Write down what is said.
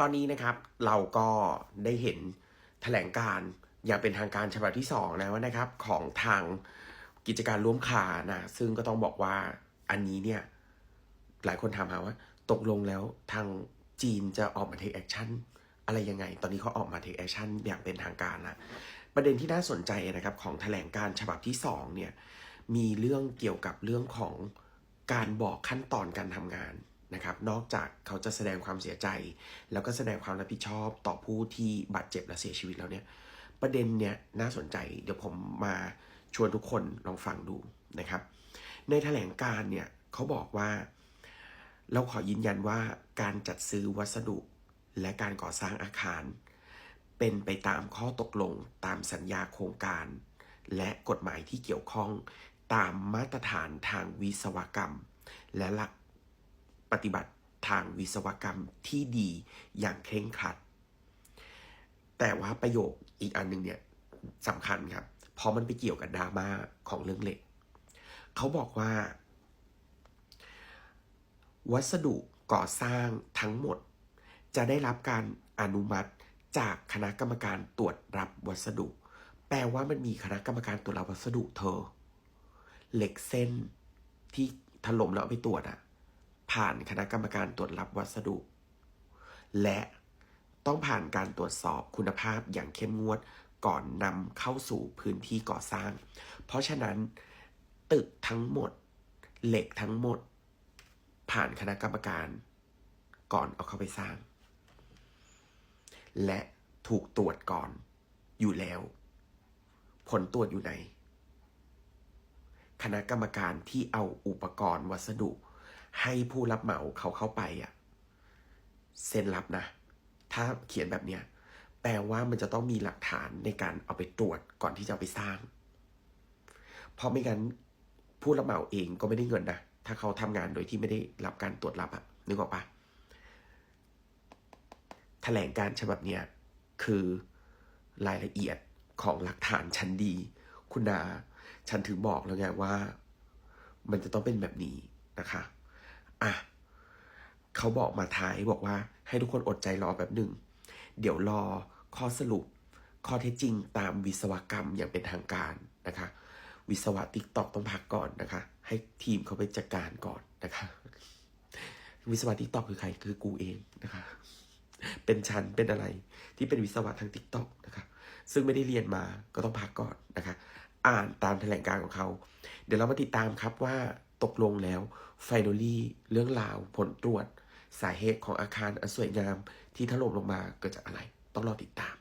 ตอนนี้นะครับเราก็ได้เห็นแถลงการอย่างเป็นทางการฉบับที่สองแล้วนะครับของทางกิจการร่วมคานะซึ่งก็ต้องบอกว่าอันนี้เนี่ยหลายคนถามหาว่า ตกลงแล้วทางจีนจะออกมาเทคแอคชั่นอะไรยังไง ตอนนี้เขาออกมาเทคแอคชั่นอย่างเป็นทางการละประเด็นที่น่าสนใจนะครับของแถลงการฉบับที่สองเนี่ยมีเรื่องเกี่ยวกับเรื่องของการบอกขั้นตอนการทำงาน นะครับ นอกจากเขาจะแสดงความเสียใจ แล้วก็แสดงความรับผิดชอบต่อผู้ที่บาดเจ็บและเสียชีวิตแล้วเนี่ย ประเด็นเนี่ยน่าสนใจ เดี๋ยวผมมาชวนทุกคนลองฟังดูนะครับ ในแถลงการเนี่ยเขาบอกว่า เราขอยืนยันว่าการจัดซื้อวัสดุและการก่อสร้างอาคาร เป็นไปตามข้อตกลงตามสัญญาโครงการ และกฎหมายที่เกี่ยวข้องตามมาตรฐานทางวิศวกรรม และหลัก ปฏิบัติทางวิศวกรรมที่ดีอย่างเคร่งครัด แต่ว่าประโยคอีกอันหนึ่งเนี่ยสำคัญครับ เพราะมันไปเกี่ยวกับดราม่าของเรื่องเหล็ก เขาบอกว่า วัสดุก่อสร้างทั้งหมด จะได้รับการอนุมัติจากคณะกรรมการตรวจรับวัสดุ แปลว่ามันมีคณะกรรมการตรวจรับวัสดุเธอ เหล็กเส้นที่ถล่มแล้วไปตรวจอะ ผ่านคณะกรรมการตรวจรับวัสดุ และต้องผ่านการตรวจสอบคุณภาพอย่างเข้มงวดก่อนนำเข้าสู่พื้นที่ก่อสร้าง เพราะฉะนั้นตึกทั้งหมด เหล็กทั้งหมด ผ่านคณะกรรมการ ก่อนเอาเข้าไปสร้าง และถูกตรวจก่อนอยู่แล้ว ผลตรวจอยู่ไหน คณะกรรมการที่เอาอุปกรณ์วัสดุ ให้ผู้รับเหมาเขาเข้าไปอะเซ็นรับนะ ถ้าเขียนแบบเนี้ยแปลว่ามันจะต้องมีหลักฐานในการเอาไปตรวจก่อนที่จะไปสร้าง เพราะไม่งั้นผู้รับเหมาเองก็ไม่ได้เงินนะ ถ้าเขาทำงานโดยที่ไม่ได้รับการตรวจรับอะนึกออกปะแถลงการฉบับเนี้ยคือรายละเอียดของหลักฐานชั้นดี คุณดาฉันถึงบอกแล้วไงว่า มันจะต้องเป็นแบบนี้นะคะ อะเขาบอกมาท้ายบอกว่าให้ทุกคนอดใจรอแบบหนึ่ง เดี๋ยวรอข้อสรุป ข้อเท็จจริงตามวิศวกรรมอย่างเป็นทางการนะคะ วิศวะติ๊กตอกต้องพักก่อนนะคะ ให้ทีมเขาไปจัดการก่อนนะคะ วิศวะติ๊กตอกคือใครคือกูเองนะคะ เป็นชั้นเป็นอะไรที่เป็นวิศวะทางติ๊กตอกนะคะ ซึ่งไม่ได้เรียนมาก็ต้องพักก่อนนะคะ อ่านตามแถลงการของเขา เดี๋ยวเรามาติดตามครับว่า ตกลงแล้วไฟนอลี่เรื่องราวผลตรวจ สาเหตุของอาคารอันสวยงามที่ถล่มลงมาเกิดจากอะไร ต้องรอติดตาม